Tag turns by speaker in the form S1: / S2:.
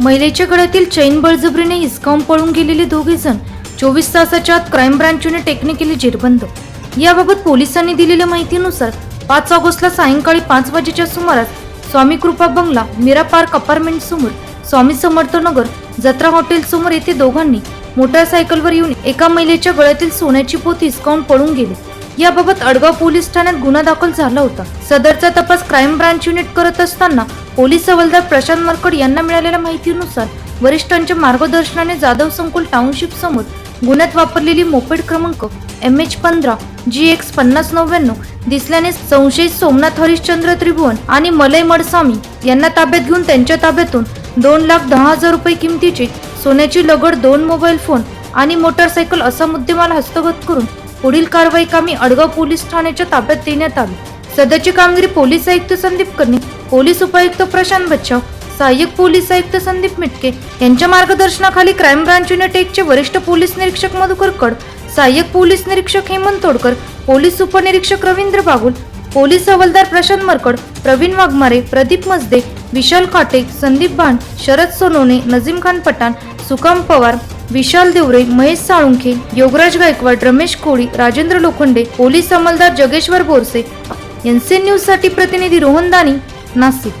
S1: महिलेच्या गळ्यातील चैन बळजबरीने हिसकावून पळून गेलेले दोघे जण चोवीस तासाच्या आत क्राईम ब्रांच टेकने केले जेरबंद. याबाबत पोलिसांनी दिलेल्या माहितीनुसार पाच ऑगस्टला सायंकाळी पाच वाजेच्या सुमारास स्वामी कृपा बंगला मीरा पार्क अपार्टमेंट समोर स्वामी समर्थ नगर जत्रा हॉटेल समोर येथे दोघांनी मोटारसायकलवर येऊन एका महिलेच्या गळ्यातील सोन्याची पोत हिसकावून पळून गेली. याबाबत अडगाव पोलीस ठाण्यात गुन्हा दाखल झाला होता. सदरचा तपास क्राईम ब्रांच युनिट करत असताना पोलीस हवालदार प्रशांत मरकड यांना मिळालेल्या माहितीनुसार वरिष्ठांच्या मार्गदर्शनाने जाधव संकुल टाउनशिप समोर गुन्ह्यात वापरलेली मोपेड क्रमांक एम एच पंधरा जी एक्स पन्नास नव्याण्णव दिसल्याने संशयित सोमनाथ हरिश्चंद्र त्रिभुवन आणि मलय मडस्वामी यांना ताब्यात घेऊन त्यांच्या ताब्यातून दोन लाख दहा हजार रुपये किमतीचे सोन्याची लगड दोन मोबाईल फोन आणि मोटारसायकल असा मुद्देमाल हस्तगत करून पुढील कारवाई कामी अडगाव पोलीस ठाण्याच्या ताब्यात देण्यात आली. सदरची कामगिरी पोलीस आयुक्त संदीप कर्णी पोलीस उपायुक्त प्रशांत बच्चाव सहाय्यक पोलीस आयुक्त संदीप मिटके यांच्या मार्गदर्शनाखाली क्राईम ब्रांच युनिट एकचे वरिष्ठ पोलीस निरीक्षक मधुकर कड सहाय्यक पोलीस निरीक्षक हेमंत तोडकर पोलीस उपनिरीक्षक रवींद्र बागुल पोलीस हवालदार प्रशांत मरकड प्रवीण वाघमारे प्रदीप मजदे विशाल काटे संदीप भान शरद सोनोने नजीम खान पठाण सुकाम पवार विशाल देवरे महेश साळुंखे योगराज गायकवाड रमेश कोळी राजेंद्र लोखंडे पोलीस अंमलदार जगेश्वर बोरसे एन सी न्यूजसाठी प्रतिनिधी रोहन दानी नाशिक.